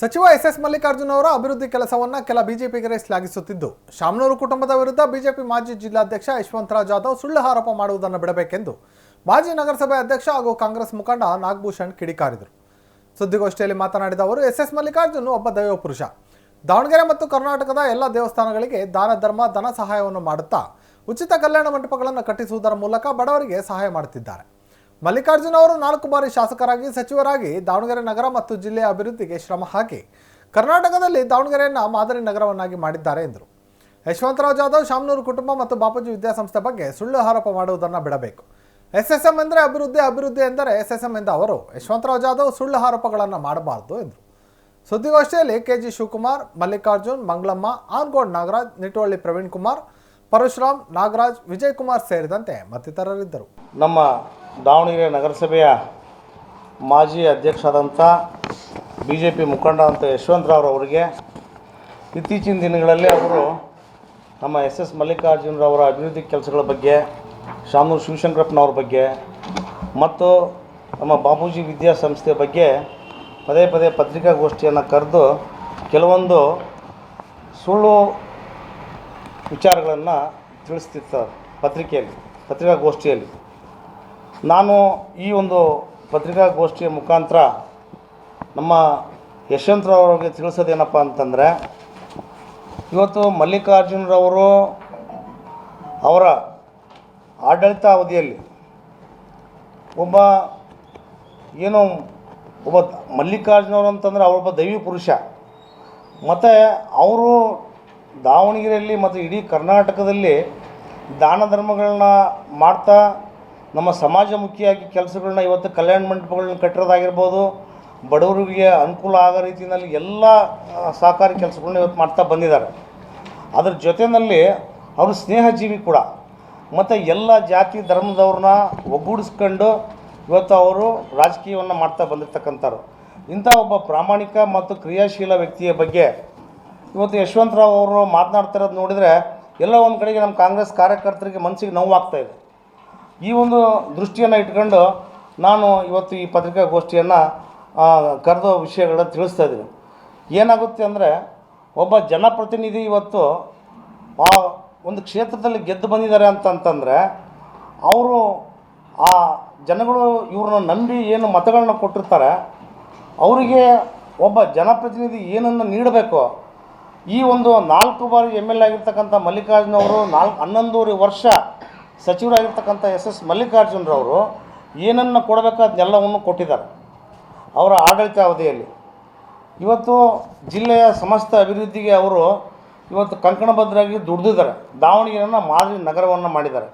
ಸಚಿವ S S Mallikarjun ಅವರ ಅಭಿವೃದ್ಧಿ ಕೆಲಸವನ್ನ ಕೆಲ ಬಿಜೆಪಿಗರೇ ಶ್ಲಾಘಿಸುತ್ತಿದ್ದು ಶಾಮನೂರು ಕುಟುಂಬದ ವಿರುದ್ಧ ಬಿಜೆಪಿ ಮಾಜಿ ಜಿಲ್ಲಾಧ್ಯಕ್ಷ ಯಶವಂತರಾವ್ ಜಾಧವ್ ಸುಳ್ಳು ಆರೋಪ ಮಾಡುವುದನ್ನು ಬಿಡಬೇಕೆಂದು ಮಾಜಿ ನಗರಸಭೆ ಅಧ್ಯಕ್ಷ ಹಾಗೂ ಕಾಂಗ್ರೆಸ್ ಮುಖಂಡ ನಾಗಭೂಷಣ್ ಕಿಡಿಕಾರಿದರು. ಸುದ್ದಿಗೋಷ್ಠಿಯಲ್ಲಿ ಮಾತನಾಡಿದ ಅವರು ಎಸ್ ಎಸ್ ಮಲ್ಲಿಕಾರ್ಜುನ್ ಒಬ್ಬ ದೈವ ಪುರುಷ. ದಾವಣಗೆರೆ ಮತ್ತು ಕರ್ನಾಟಕದ ಎಲ್ಲ ದೇವಸ್ಥಾನಗಳಿಗೆ ದಾನ ಧರ್ಮ, ಧನ ಸಹಾಯವನ್ನು ಮಾಡುತ್ತಾ, ಉಚಿತ ಕಲ್ಯಾಣ ಮಂಟಪಗಳನ್ನು ಕಟ್ಟಿಸುವುದರ ಮೂಲಕ ಬಡವರಿಗೆ ಸಹಾಯ ಮಾಡುತ್ತಿದ್ದಾರೆ. ಮಲ್ಲಿಕಾರ್ಜುನ್ ಅವರು ನಾಲ್ಕು ಬಾರಿ ಶಾಸಕರಾಗಿ ಸಚಿವರಾಗಿ ದಾವಣಗೆರೆ ನಗರ ಮತ್ತು ಜಿಲ್ಲೆಯ ಅಭಿವೃದ್ಧಿಗೆ ಶ್ರಮ ಹಾಕಿ ಕರ್ನಾಟಕದಲ್ಲಿ ದಾವಣಗೆರೆಯನ್ನು ಮಾದರಿ ನಗರವನ್ನಾಗಿ ಮಾಡಿದ್ದಾರೆ ಎಂದರು. ಯಶವಂತರಾವ್ ಜಾಧವ್, ಶಾಮನೂರು ಕುಟುಂಬ ಮತ್ತು ಬಾಪೂಜಿ ವಿದ್ಯಾಸಂಸ್ಥೆ ಬಗ್ಗೆ ಸುಳ್ಳು ಆರೋಪ ಮಾಡುವುದನ್ನು ಬಿಡಬೇಕು. ಎಸ್ ಎಸ್ ಎಂ ಎಂದರೆ ಅಭಿವೃದ್ಧಿ ಅಭಿವೃದ್ಧಿ ಎಂದರೆ ಎಸ್ ಎಸ್ ಎಂ ಎಂದ ಅವರು, ಯಶವಂತರಾವ್ ಜಾಧವ್ ಸುಳ್ಳು ಆರೋಪಗಳನ್ನು ಮಾಡಬಾರದು ಎಂದರು. ಸುದ್ದಿಗೋಷ್ಠಿಯಲ್ಲಿ ಕೆ ಜಿ ಶಿವಕುಮಾರ್, ಮಲ್ಲಿಕಾರ್ಜುನ್, ಮಂಗಳಮ್ಮ, ಆನ್ಗೋಡ್ ನಾಗರಾಜ್, ನಿಟುವಳ್ಳಿ ಪ್ರವೀಣ್ ಕುಮಾರ್, ಪರಶುರಾಮ್ ನಾಗರಾಜ್, ವಿಜಯ್ ಕುಮಾರ್ ಸೇರಿದಂತೆ ಮತ್ತಿತರರಿದ್ದರು. ನಮ್ಮ ದಾವಣಗೆರೆ ನಗರಸಭೆಯ ಮಾಜಿ ಅಧ್ಯಕ್ಷರಾದಂಥ ಬಿ ಜೆ ಪಿ ಮುಖಂಡ ಅಂತ ಯಶವಂತರಾವ್ರವರಿಗೆ ಇತ್ತೀಚಿನ ದಿನಗಳಲ್ಲಿ ಅವರು ನಮ್ಮ ಎಸ್ ಎಸ್ ಮಲ್ಲಿಕಾರ್ಜುನರವರ ಅಭಿವೃದ್ಧಿ ಕೆಲಸಗಳ ಬಗ್ಗೆ, ಶಾಮನೂರು ಶಿವಶಂಕರಪ್ಪನವ್ರ ಬಗ್ಗೆ ಮತ್ತು ನಮ್ಮ ಬಾಪೂಜಿ ವಿದ್ಯಾಸಂಸ್ಥೆ ಬಗ್ಗೆ ಪದೇ ಪದೇ ಪತ್ರಿಕಾಗೋಷ್ಠಿಯನ್ನು ಕರೆದು ಕೆಲವೊಂದು ಸುಳ್ಳು ವಿಚಾರಗಳನ್ನು ತಿಳಿಸ್ತಿತ್ತು ಪತ್ರಿಕೆಯಲ್ಲಿ, ಪತ್ರಿಕಾಗೋಷ್ಠಿಯಲ್ಲಿ. ನಾನು ಈ ಒಂದು ಪತ್ರಿಕಾಗೋಷ್ಠಿಯ ಮುಖಾಂತರ ನಮ್ಮ ಯಶವಂತರವ್ರಿಗೆ ತಿಳಿಸೋದೇನಪ್ಪ ಅಂತಂದರೆ, ಇವತ್ತು ಮಲ್ಲಿಕಾರ್ಜುನರವರು ಅವರ ಆಡಳಿತ ಅವಧಿಯಲ್ಲಿ ಒಬ್ಬ ಏನು ಒಬ್ಬ ಮಲ್ಲಿಕಾರ್ಜುನವರು ಅಂತಂದರೆ ಅವರೊಬ್ಬ ದೈವಿ ಪುರುಷ. ಮತ್ತು ಅವರು ದಾವಣಗೆರೆಯಲ್ಲಿ ಮತ್ತು ಇಡೀ ಕರ್ನಾಟಕದಲ್ಲಿ ದಾನ ಧರ್ಮಗಳನ್ನ ಮಾಡ್ತಾ ನಮ್ಮ ಸಮಾಜಮುಖಿಯಾಗಿ ಕೆಲಸಗಳನ್ನ ಇವತ್ತು ಕಲ್ಯಾಣ ಮಂಟಪಗಳನ್ನ ಕಟ್ಟಿರೋದಾಗಿರ್ಬೋದು, ಬಡವರಿಗೆ ಅನುಕೂಲ ಆಗೋ ರೀತಿಯಲ್ಲಿ ಎಲ್ಲ ಸಹಕಾರಿ ಕೆಲಸಗಳನ್ನ ಇವತ್ತು ಮಾಡ್ತಾ ಬಂದಿದ್ದಾರೆ. ಅದ್ರ ಜೊತೆಯಲ್ಲಿ ಅವರು ಸ್ನೇಹಜೀವಿ ಕೂಡ. ಮತ್ತು ಎಲ್ಲ ಜಾತಿ ಧರ್ಮದವ್ರನ್ನ ಒಗ್ಗೂಡಿಸ್ಕೊಂಡು ಇವತ್ತು ಅವರು ರಾಜಕೀಯವನ್ನು ಮಾಡ್ತಾ ಬಂದಿರ್ತಕ್ಕಂಥವ್ರು. ಇಂಥ ಒಬ್ಬ ಪ್ರಾಮಾಣಿಕ ಮತ್ತು ಕ್ರಿಯಾಶೀಲ ವ್ಯಕ್ತಿಯ ಬಗ್ಗೆ ಇವತ್ತು ಯಶವಂತರಾವ್ ಅವರು ಮಾತನಾಡ್ತಿರೋದು ನೋಡಿದರೆ ಎಲ್ಲ ಒಂದು ಕಡೆಗೆ ನಮ್ಮ ಕಾಂಗ್ರೆಸ್ ಕಾರ್ಯಕರ್ತರಿಗೆ ಮನಸ್ಸಿಗೆ ನೋವಾಗ್ತಾ ಇದೆ. ಈ ಒಂದು ದೃಷ್ಟಿಯನ್ನು ಇಟ್ಕೊಂಡು ನಾನು ಇವತ್ತು ಈ ಪತ್ರಿಕಾಗೋಷ್ಠಿಯನ್ನು ಕರೆದ ವಿಷಯಗಳನ್ನ ತಿಳಿಸ್ತಾ ಇದ್ದೀನಿ. ಏನಾಗುತ್ತೆ ಅಂದರೆ, ಒಬ್ಬ ಜನಪ್ರತಿನಿಧಿ ಇವತ್ತು ಆ ಒಂದು ಕ್ಷೇತ್ರದಲ್ಲಿ ಗೆದ್ದು ಬಂದಿದ್ದಾರೆ ಅಂತಂತಂದರೆ ಅವರು ಆ ಜನಗಳು ಇವ್ರನ್ನ ನಂಬಿ ಏನು ಮತಗಳನ್ನ ಕೊಟ್ಟಿರ್ತಾರೆ, ಅವರಿಗೆ ಒಬ್ಬ ಜನಪ್ರತಿನಿಧಿ ಏನನ್ನು ನೀಡಬೇಕು? ಈ ಒಂದು ನಾಲ್ಕು ಬಾರಿ ಎಂ ಎಲ್ ಎ ಆಗಿರ್ತಕ್ಕಂಥ ಮಲ್ಲಿಕಾರ್ಜುನವರು ನಾಲ್ಕು ಹನ್ನೊಂದೂವರೆ ವರ್ಷ ಸಚಿವರಾಗಿರ್ತಕ್ಕಂಥ ಎಸ್ ಎಸ್ ಮಲ್ಲಿಕಾರ್ಜುನರವರು ಏನನ್ನು ಕೊಡಬೇಕು ಅದನ್ನೆಲ್ಲವನ್ನು ಕೊಟ್ಟಿದ್ದಾರೆ ಅವರ ಆಡಳಿತ ಅವಧಿಯಲ್ಲಿ ಇವತ್ತು ಜಿಲ್ಲೆಯ ಸಮಸ್ತ ಅಭಿವೃದ್ಧಿಗೆ ಅವರು ಇವತ್ತು ಕಂಕಣಬದ್ಧರಾಗಿ ದುಡಿದಿದ್ದಾರೆ. ದಾವಣಗೆರೆಯನ್ನು ಮಾದರಿ ನಗರವನ್ನು ಮಾಡಿದ್ದಾರೆ.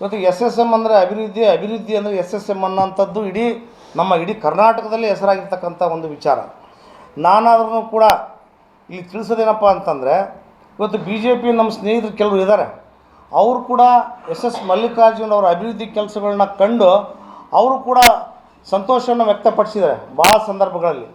ಇವತ್ತು ಎಸ್ ಎಸ್ ಎಂ ಅಂದರೆ ಅಭಿವೃದ್ಧಿ ಅಭಿವೃದ್ಧಿ ಅಂದರೆ ಎಸ್ ಎಸ್ ಎಂ ಅನ್ನೋಂಥದ್ದು ಇಡೀ ನಮ್ಮ ಇಡೀ ಕರ್ನಾಟಕದಲ್ಲಿ ಹೆಸರಾಗಿರ್ತಕ್ಕಂಥ ಒಂದು ವಿಚಾರ. ನಾನಾದ್ರೂ ಕೂಡ ಇಲ್ಲಿ ತಿಳಿಸೋದೇನಪ್ಪ ಅಂತಂದರೆ, ಇವತ್ತು ಬಿ ಜೆ ಪಿ ನಮ್ಮ ಸ್ನೇಹಿತರು ಕೆಲವರು ಇದ್ದಾರೆ. ಅವರು ಕೂಡ ಎಸ್ ಎಸ್ ಮಲ್ಲಿಕಾರ್ಜುನ್ ಅವರ ಅಭಿವೃದ್ಧಿ ಕೆಲಸಗಳನ್ನ ಕಂಡು ಅವರು ಕೂಡ ಸಂತೋಷವನ್ನು ವ್ಯಕ್ತಪಡಿಸಿದ್ದಾರೆ ಭಾಳ ಸಂದರ್ಭಗಳಲ್ಲಿ.